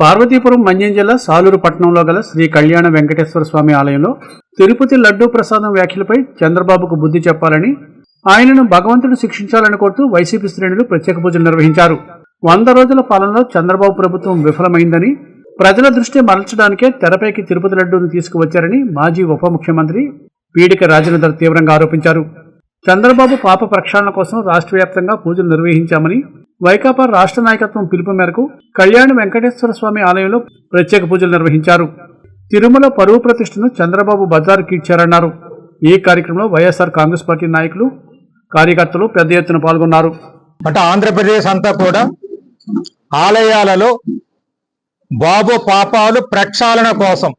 పార్వతీపురం మన్యం జిల్లా సాలూరు పట్టణంలో గల శ్రీ కళ్యాణ వెంకటేశ్వర స్వామి ఆలయంలో తిరుపతి లడ్డూ ప్రసాదం వ్యాఖ్యలపై చంద్రబాబుకు బుద్ధి చెప్పాలని ఆయనను భగవంతుడు శిక్షించాలని కోరుతూ వైసీపీ శ్రేణులు ప్రత్యేక పూజలు నిర్వహించారు. వంద రోజుల పాలనలో చంద్రబాబు ప్రభుత్వం విఫలమైందని ప్రజల దృష్టి మరల్చడానికే తెరపైకి తిరుపతి లడ్డూను తీసుకువచ్చారని మాజీ ఉప ముఖ్యమంత్రి పీడిక రాజేందర్ తీవ్రంగా ఆరోపించారు. చంద్రబాబు పాప ప్రక్షాళన కోసం రాష్ట్ర వ్యాప్తంగా పూజలు నిర్వహించామని వైకాపా రాష్ట్ర నాయకత్వం పిలుపు మేరకు కళ్యాణ వెంకటేశ్వర స్వామి ఆలయంలో ప్రత్యేక పూజలు నిర్వహించారు. తిరుమల పరువు ప్రతిష్టను చంద్రబాబు బజారుకి ఇచ్చారన్నారు. ఈ కార్యక్రమంలో వైఎస్ఆర్ కాంగ్రెస్ పార్టీ నాయకులు కార్యకర్తలు పెద్ద ఎత్తున పాల్గొన్నారు. అంటే ఆంధ్రప్రదేశ్ అంతా కూడా ఆలయాలలో బాబు పాపాలు ప్రక్షాళన కోసం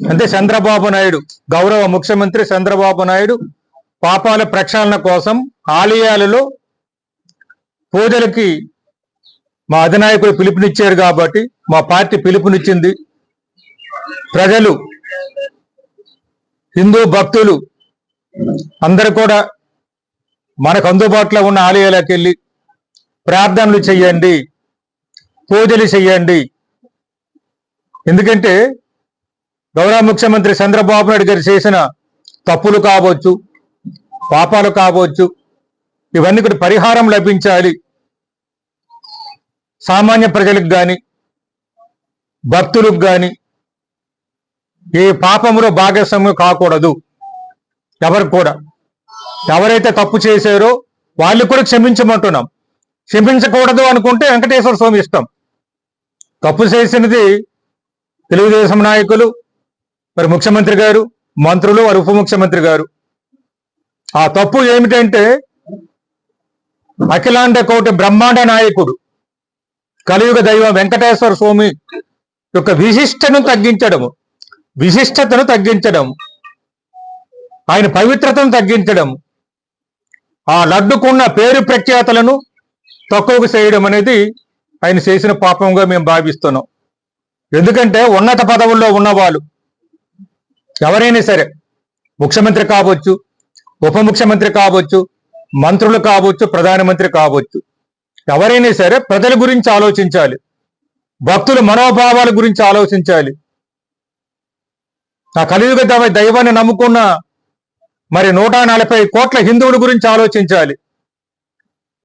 అంటే చంద్రబాబు నాయుడు గౌరవ ముఖ్యమంత్రి చంద్రబాబు నాయుడు పాపాల ప్రక్షాళన కోసం ఆలయాలలో పూజలకి మా అధినాయకులు పిలుపునిచ్చారు కాబట్టి మా పార్టీ పిలుపునిచ్చింది. ప్రజలు హిందూ భక్తులు అందరు కూడా మనకు అందుబాటులో ఉన్న ఆలయాలకు వెళ్ళి ప్రార్థనలు చెయ్యండి పూజలు చెయ్యండి ఎందుకంటే గౌరవ ముఖ్యమంత్రి చంద్రబాబు నాయుడు గారు చేసిన తప్పులు కావచ్చు పాపాలు కావచ్చు ఇవన్నీ కూడా పరిహారం లభించాలి. సామాన్య ప్రజలకు కానీ భక్తులకు కానీ ఏ పాపములో భాగస్వామ్యం కాకూడదు. ఎవరు కూడా. ఎవరైతే తప్పు చేశారో వాళ్ళు కూడా క్షమించమంటున్నాం. క్షమించకూడదు అనుకుంటే వెంకటేశ్వర స్వామి ఇష్టం. తప్పు చేసినది తెలుగుదేశం నాయకులు మరి ముఖ్యమంత్రి గారు మంత్రులు వారి ఉప ముఖ్యమంత్రి గారు. ఆ తప్పు ఏమిటంటే అఖిలాండ కోటి బ్రహ్మాండ నాయకుడు కలియుగ దైవం వెంకటేశ్వర స్వామి యొక్క విశిష్టను తగ్గించడము విశిష్టతను తగ్గించడం ఆయన పవిత్రతను తగ్గించడం ఆ లడ్డుకున్న పేరు ప్రఖ్యాతలను తక్కువకు చేయడం అనేది ఆయన చేసిన పాపంగా మేము భావిస్తున్నాం. ఎందుకంటే ఉన్నత పదవుల్లో ఉన్నవాళ్ళు ఎవరైనా సరే ముఖ్యమంత్రి కావచ్చు ఉప ముఖ్యమంత్రి కావచ్చు మంత్రులు కావచ్చు ప్రధానమంత్రి కావచ్చు ఎవరైనా సరే ప్రజల గురించి ఆలోచించాలి. భక్తుల మనోభావాల గురించి ఆలోచించాలి. ఆ కలియుగ దైవాన్ని నమ్ముకున్న మరి నూట నలభై కోట్ల హిందువుల గురించి ఆలోచించాలి.